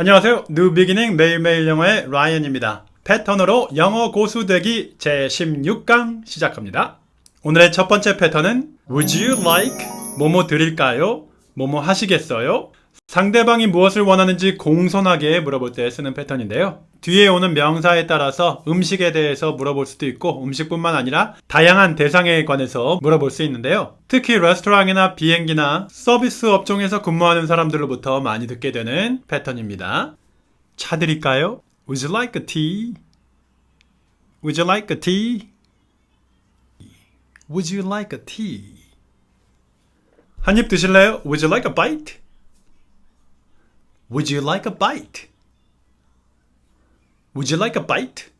안녕하세요. 뉴비기닝 매일매일 영어의 라이언입니다. 패턴으로 영어 고수 되기 제 16강 시작합니다. 오늘의 첫 번째 패턴은 Would you like? 뭐뭐 드릴까요? 뭐뭐 하시겠어요? 상대방이 무엇을 원하는지 공손하게 물어볼 때 쓰는 패턴인데요. 뒤에 오는 명사에 따라서 음식에 대해서 물어볼 수도 있고 음식뿐만 아니라 다양한 대상에 관해서 물어볼 수 있는데요. 특히 레스토랑이나 비행기나 서비스 업종에서 근무하는 사람들로부터 많이 듣게 되는 패턴입니다. 차 드릴까요? Would you like a tea? Would you like a tea? Would you like a tea? 한 입 드실래요? Would you like a bite? Would you like a bite? Would you like a bite?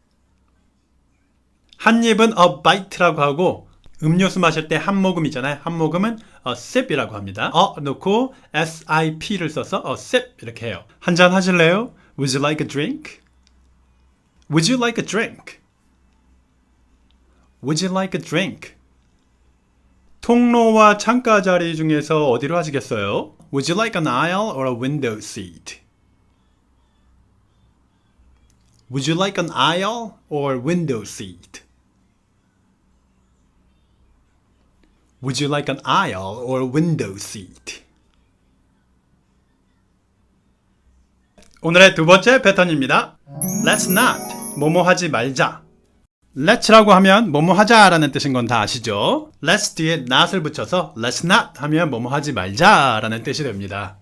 한 입은 a bite라고 하고 음료수 마실 때 한 모금이잖아요. 한 모금은 a sip이라고 합니다. 어 놓고 sip를 써서 a sip 이렇게 해요. 한 잔 하실래요? Would you like a drink? Would you like a drink? Would you like a drink? 통로와 창가 자리 중에서 어디로 하시겠어요? Would you like an aisle or a window seat? Would you like an aisle or window seat? Would you like an aisle or window seat? 오늘의 두 번째 패턴입니다. Let's not. 뭐뭐 하지 말자. Let's라고 하면 뭐뭐 하자라는 뜻인 건 다 아시죠? Let's 뒤에 not을 붙여서 Let's not 하면 뭐뭐 하지 말자라는 뜻이 됩니다.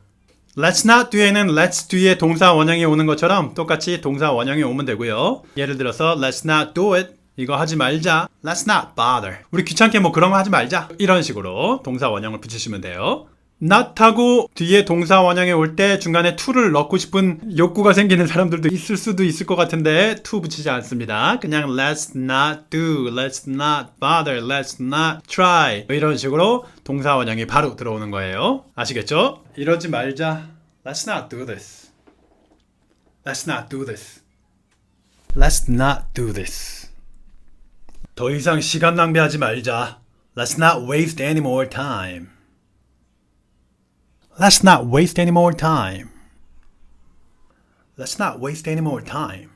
Let's not 뒤에는 let's 뒤에 동사 원형이 오는 것처럼 똑같이 동사 원형이 오면 되고요. 예를 들어서 Let's not do it. 이거 하지 말자. Let's not bother. 우리 귀찮게 뭐 그런 거 하지 말자. 이런 식으로 동사 원형을 붙이시면 돼요. Not하고 뒤에 동사 원형에 올 때 중간에 to를 넣고 싶은 욕구가 생기는 사람들도 있을 수도 있을 것 같은데 to 붙이지 않습니다. 그냥 let's not do, let's not bother, let's not try 이런 식으로 동사 원형이 바로 들어오는 거예요. 아시겠죠? 이러지 말자. Let's not do this. Let's not do this. Let's not do this. 더 이상 시간 낭비하지 말자. Let's not waste any more time. Let's not waste any more time. Let's not waste any more time.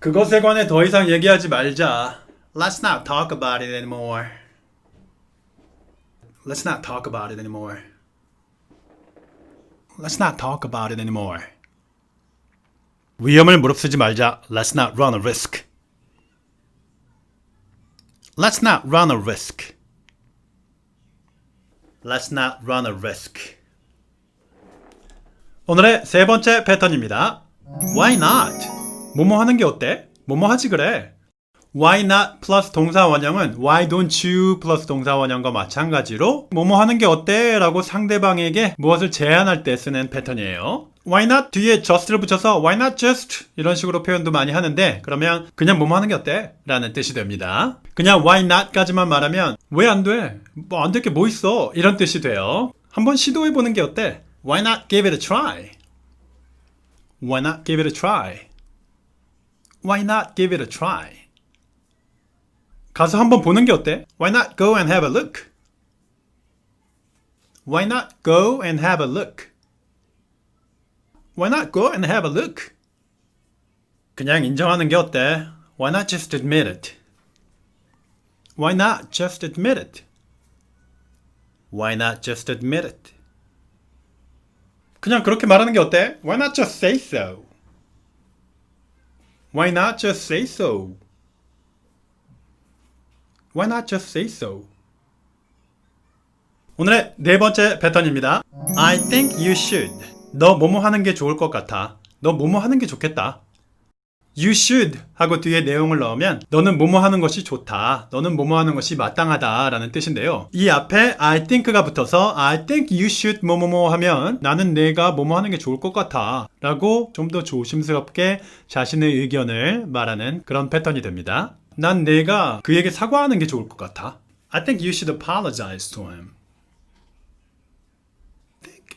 그것에 관해 더 이상 얘기하지 말자. Let's not talk about it anymore. Let's not talk about it anymore. Let's not talk about it anymore. 위험을 무릅쓰지 말자. Let's not run a risk. Let's not run a risk. Let's not run a risk. 오늘의 세 번째 패턴입니다. Why not? 뭐뭐 하는 게 어때? 뭐뭐 하지 그래? Why not 플러스 동사 원형은 Why don't you 플러스 동사 원형과 마찬가지로 뭐뭐 하는 게 어때? 라고 상대방에게 무엇을 제안할 때 쓰는 패턴이에요. Why not 뒤에 just를 붙여서 Why not just 이런 식으로 표현도 많이 하는데 그러면 그냥 뭐뭐 하는 게 어때? 라는 뜻이 됩니다. 그냥 Why not까지만 말하면 왜 안 돼? 뭐 안 될 게 뭐 있어? 이런 뜻이 돼요. 한번 시도해 보는 게 어때? Why not give it a try? Why not give it a try? Why not give it a try? 가서 한번 보는 게 어때? Why not go and have a look? Why not go and have a look? Why not go and have a look? 그냥 인정하는 게 어때? Why not just admit it? Why not just admit it? Why not just admit it? 그냥 그렇게 말하는 게 어때? Why not just say so? Why not just say so? Why not just say so? 오늘의 네 번째 패턴입니다. I think you should. 너 뭐뭐 하는 게 좋을 것 같아. 너 뭐뭐 하는 게 좋겠다. You should 하고 뒤에 내용을 넣으면 너는 뭐뭐 하는 것이 좋다. 너는 뭐뭐 하는 것이 마땅하다 라는 뜻인데요. 이 앞에 I think가 붙어서 I think you should 뭐뭐뭐 하면 나는 내가 뭐뭐 하는 게 좋을 것 같아 라고 좀 더 조심스럽게 자신의 의견을 말하는 그런 패턴이 됩니다. 난 내가 그에게 사과하는 게 좋을 것 같아. I think you should apologize to him.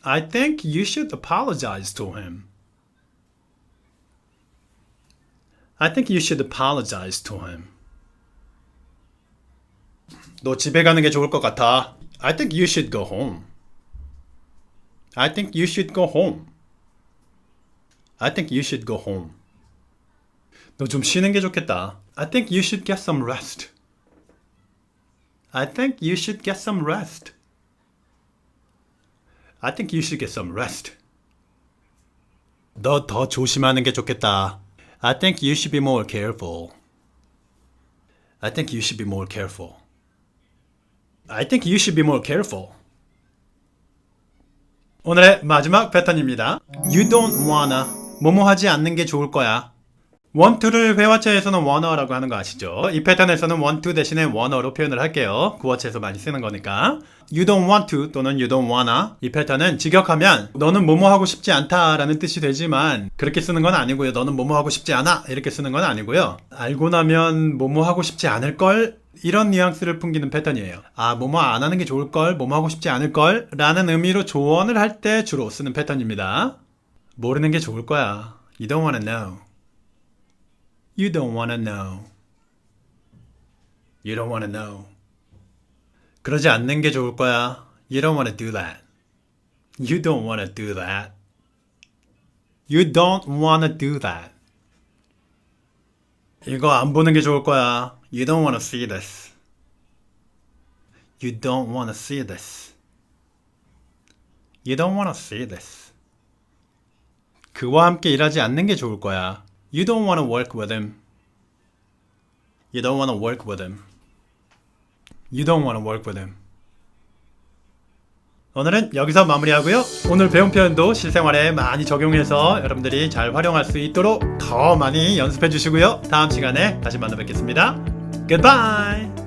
I think you should apologize to him. I think you should apologize to him. 너 집에 가는 게 좋을 것 같아. I think you should go home. I think you should go home. I think you should go home. 너 좀 쉬는 게 좋겠다. I think you should get some rest. I think you should get some rest. I think you should get some rest. 너 더 조심하는 게 좋겠다. I think you should be more careful. I think you should be more careful. I think you should be more careful. 오늘의 마지막 패턴입니다. You don't wanna. 뭐뭐 하지 않는 게 좋을 거야. To를 회화체에서는 wanna라고 하는 거 아시죠? 이 패턴에서는 to 대신에 wanna로 표현을 할게요. 구어체에서 많이 쓰는 거니까. You don't want to 또는 you don't wanna. 이 패턴은 직역하면 너는 뭐뭐 하고 싶지 않다라는 뜻이 되지만 그렇게 쓰는 건 아니고요. 너는 뭐뭐 하고 싶지 않아 이렇게 쓰는 건 아니고요. 알고 나면 뭐뭐 하고 싶지 않을 걸 이런 뉘앙스를 풍기는 패턴이에요. 아, 뭐뭐 안 하는 게 좋을 걸, 뭐뭐 하고 싶지 않을 걸 라는 의미로 조언을 할 때 주로 쓰는 패턴입니다. 모르는 게 좋을 거야. You don't wanna know. You don't wanna know. You don't wanna know. 그러지 않는 게 좋을 거야. You don't wanna do that. You don't wanna do that. You don't wanna do that. 이거 안 보는 게 좋을 거야. You don't wanna see this. You don't wanna see this. You don't wanna see this. 그와 함께 일하지 않는 게 좋을 거야. You don't wanna work with him. You don't wanna work with him. You don't wanna work with him. 오늘은 여기서 마무리하고요. 오늘 배운 표현도 실생활에 많이 적용해서 여러분들이 잘 활용할 수 있도록 더 많이 연습해 주시고요. 다음 시간에 다시 만나 뵙겠습니다. Goodbye!